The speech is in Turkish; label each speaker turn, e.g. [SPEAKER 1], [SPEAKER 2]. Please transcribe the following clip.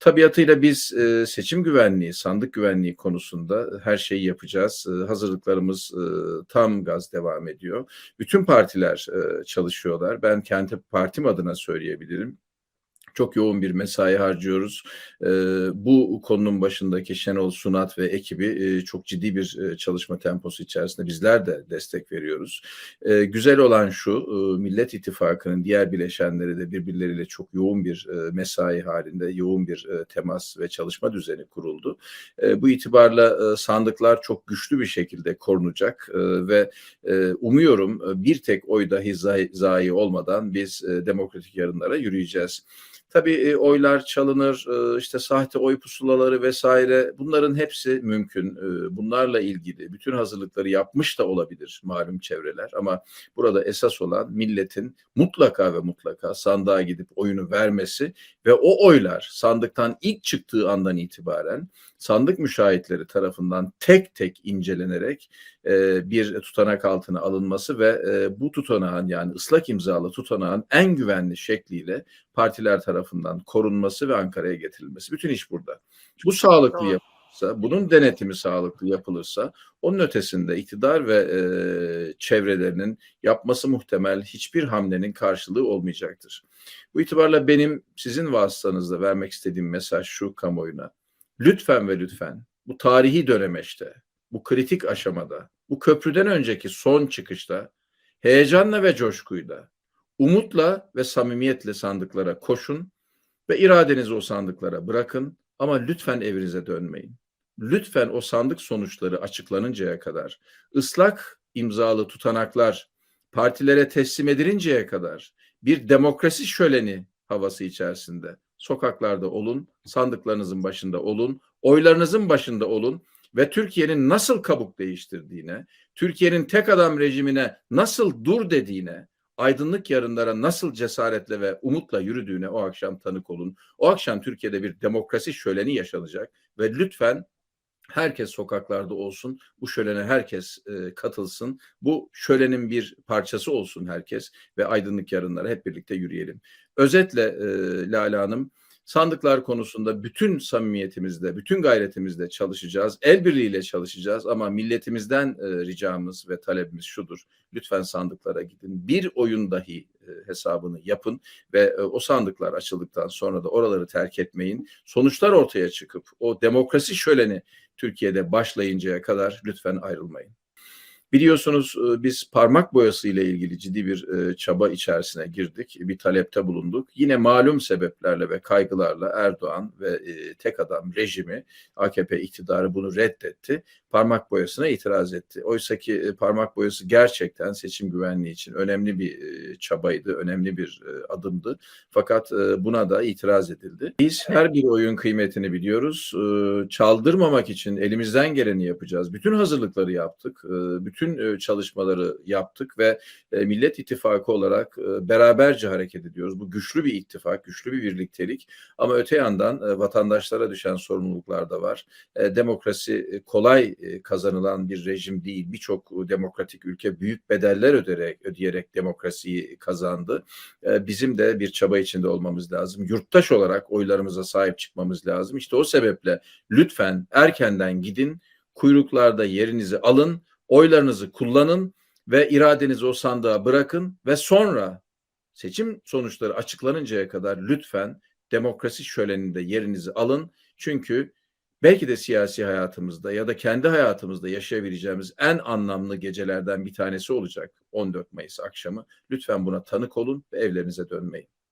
[SPEAKER 1] Tabiatıyla biz e, seçim güvenliği, sandık güvenliği konusunda her şeyi yapacağız. E, hazırlıklarımız e, tam gaz devam ediyor. Bütün partiler çalışıyorlar. Ben kendi partim adına söyleyebilirim çok yoğun bir mesai harcıyoruz. E, bu konunun başındaki Şenol Sunat ve ekibi e, çok ciddi bir e, çalışma temposu içerisinde bizler de destek veriyoruz. E, güzel olan şu, e, Millet İttifakı'nın diğer bileşenleri de birbirleriyle çok yoğun bir e, mesai halinde, yoğun bir e, temas ve çalışma düzeni kuruldu. E, bu itibarla e, sandıklar çok güçlü bir şekilde korunacak e, ve e, umuyorum bir tek oy dahi zayi olmadan biz e, demokratik yarınlara yürüyeceğiz. Tabii e, oylar çalınır, e, işte sahte oy pusulaları vesaire bunların hepsi mümkün. E, bunlarla ilgili bütün hazırlıkları yapmış da olabilir malum çevreler ama burada esas olan milletin mutlaka ve mutlaka sandığa gidip oyunu vermesi ve o oylar sandıktan ilk çıktığı andan itibaren sandık müşahitleri tarafından tek tek incelenerek bir tutanak altına alınması ve bu tutanağın yani ıslak imzalı tutanağın en güvenli şekliyle partiler tarafından korunması ve Ankara'ya getirilmesi. Bütün iş burada. Bu sağlıklı
[SPEAKER 2] Tamam.
[SPEAKER 1] yapılırsa, bunun denetimi sağlıklı yapılırsa onun ötesinde iktidar ve e, çevrelerinin yapması muhtemel hiçbir hamlenin karşılığı olmayacaktır. Bu itibarla benim sizin vasıtanızla vermek istediğim mesaj şu kamuoyuna. Lütfen ve lütfen bu tarihi dönemeçte, bu kritik aşamada, bu köprüden önceki son çıkışta heyecanla ve coşkuyla, umutla ve samimiyetle sandıklara koşun ve iradenizi o sandıklara bırakın ama lütfen evinize dönmeyin. Lütfen o sandık sonuçları açıklanıncaya kadar, ıslak imzalı tutanaklar partilere teslim edilinceye kadar bir demokrasi şöleni havası içerisinde sokaklarda olun, sandıklarınızın başında olun, oylarınızın başında olun ve Türkiye'nin nasıl kabuk değiştirdiğine, Türkiye'nin tek adam rejimine nasıl dur dediğine, aydınlık yarınlara nasıl cesaretle ve umutla yürüdüğüne o akşam tanık olun. O akşam Türkiye'de bir demokrasi şöleni yaşanacak ve lütfen herkes sokaklarda olsun. Bu şölene herkes e, katılsın. Bu şölenin bir parçası olsun herkes ve aydınlık yarınlara hep birlikte yürüyelim. Özetle e, Lale Hanım, sandıklar konusunda bütün samimiyetimizle, bütün gayretimizle çalışacağız. El birliğiyle çalışacağız ama milletimizden e, ricamız ve talebimiz şudur. Lütfen sandıklara gidin. Bir oyun dahi e, hesabını yapın ve e, o sandıklar açıldıktan sonra da oraları terk etmeyin. Sonuçlar ortaya çıkıp o demokrasi şöleni Türkiye'de başlayıncaya kadar lütfen ayrılmayın. Biliyorsunuz e, biz parmak boyası ile ilgili ciddi bir e, çaba içerisine girdik. Bir talepte bulunduk. Yine malum sebeplerle ve kaygılarla Erdoğan ve e, tek adam rejimi AKP iktidarı bunu reddetti. Parmak boyasına itiraz etti. Oysa ki parmak boyası gerçekten seçim güvenliği için önemli bir çabaydı, önemli bir adımdı. Fakat buna da itiraz edildi. Biz her bir oyun kıymetini biliyoruz. Çaldırmamak için elimizden geleni yapacağız. Bütün hazırlıkları yaptık. Bütün bütün çalışmaları yaptık ve Millet İttifakı olarak beraberce hareket ediyoruz. Bu güçlü bir ittifak, güçlü bir birliktelik ama öte yandan vatandaşlara düşen sorumluluklar da var. Demokrasi kolay kazanılan bir rejim değil. Birçok demokratik ülke büyük bedeller ödeyerek, ödeyerek demokrasiyi kazandı. Bizim de bir çaba içinde olmamız lazım. Yurttaş olarak oylarımıza sahip çıkmamız lazım. İşte o sebeple lütfen erkenden gidin, kuyruklarda yerinizi alın oylarınızı kullanın ve iradenizi o sandığa bırakın ve sonra seçim sonuçları açıklanıncaya kadar lütfen demokrasi şöleninde yerinizi alın. Çünkü belki de siyasi hayatımızda ya da kendi hayatımızda yaşayabileceğimiz en anlamlı gecelerden bir tanesi olacak 14 Mayıs akşamı. Lütfen buna tanık olun ve evlerinize dönmeyin.